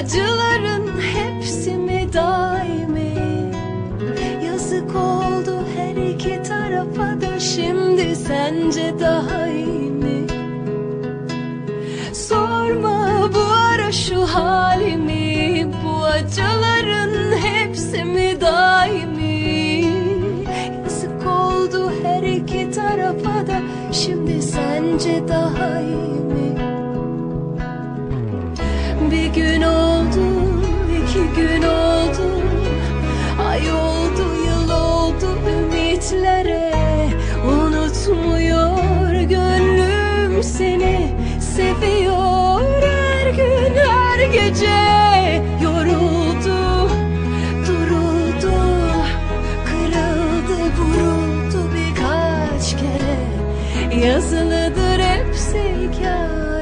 acıların hepsi mi daimi Yazık oldu her iki tarafa da şimdi sence daha iyi mi? Sorma bu ara şu halimi Bu acıların hepsi mi daimi Yazık oldu her iki tarafa da Şimdi sence daha iyi mi? Bir gün oldu, iki gün oldu. Ay oldu, yıl oldu ümitlere. Unutmuyor gönlüm seni. Seviyor her gün, her gece. Yoruldu, duruldu Kırıldı, vuruldu birkaç kere. Yazılıdır hepsi hikayede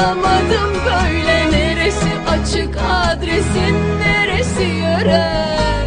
söyle Bulamadım böyle Neresi açık adresin Neresi yören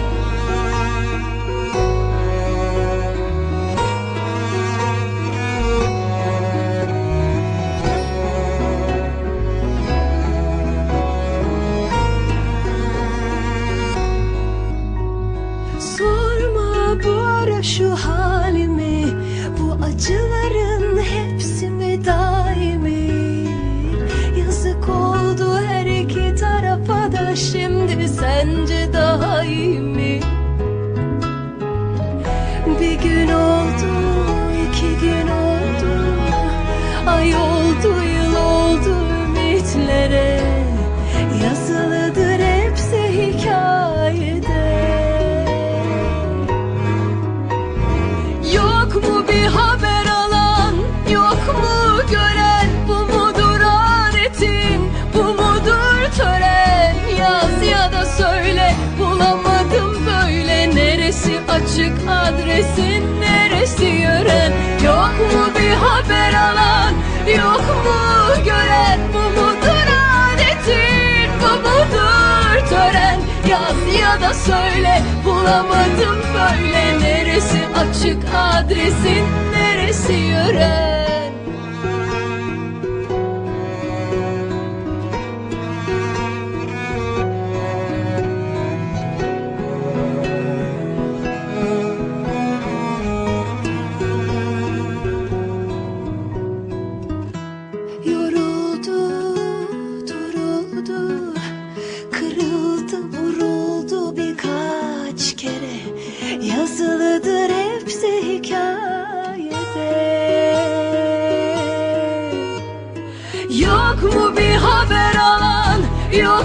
açık adresin Neresi yören Yok mu bir haber alan? Yok mu gören? Bu mudur adetin Bu mudur tören? Yaz ya da söyle Bulamadım böyle. Neresi açık adresin? Neresi yören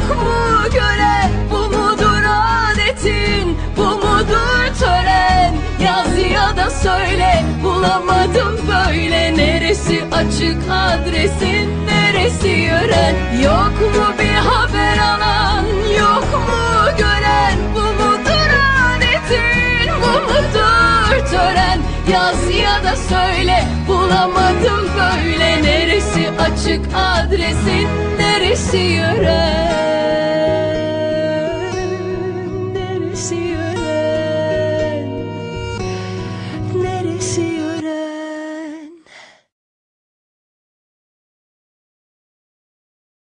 yok mu gören Bu mudur adetin, bu mudur tören? Yaz ya da söyle, bulamadım böyle. Neresi açık adresin, neresi yören? Yok mu bir haber alan, yok mu gören? Bu mudur adetin, bu mudur tören? Yaz ya da söyle, bulamadım böyle. Neresi açık adresin, neresi yören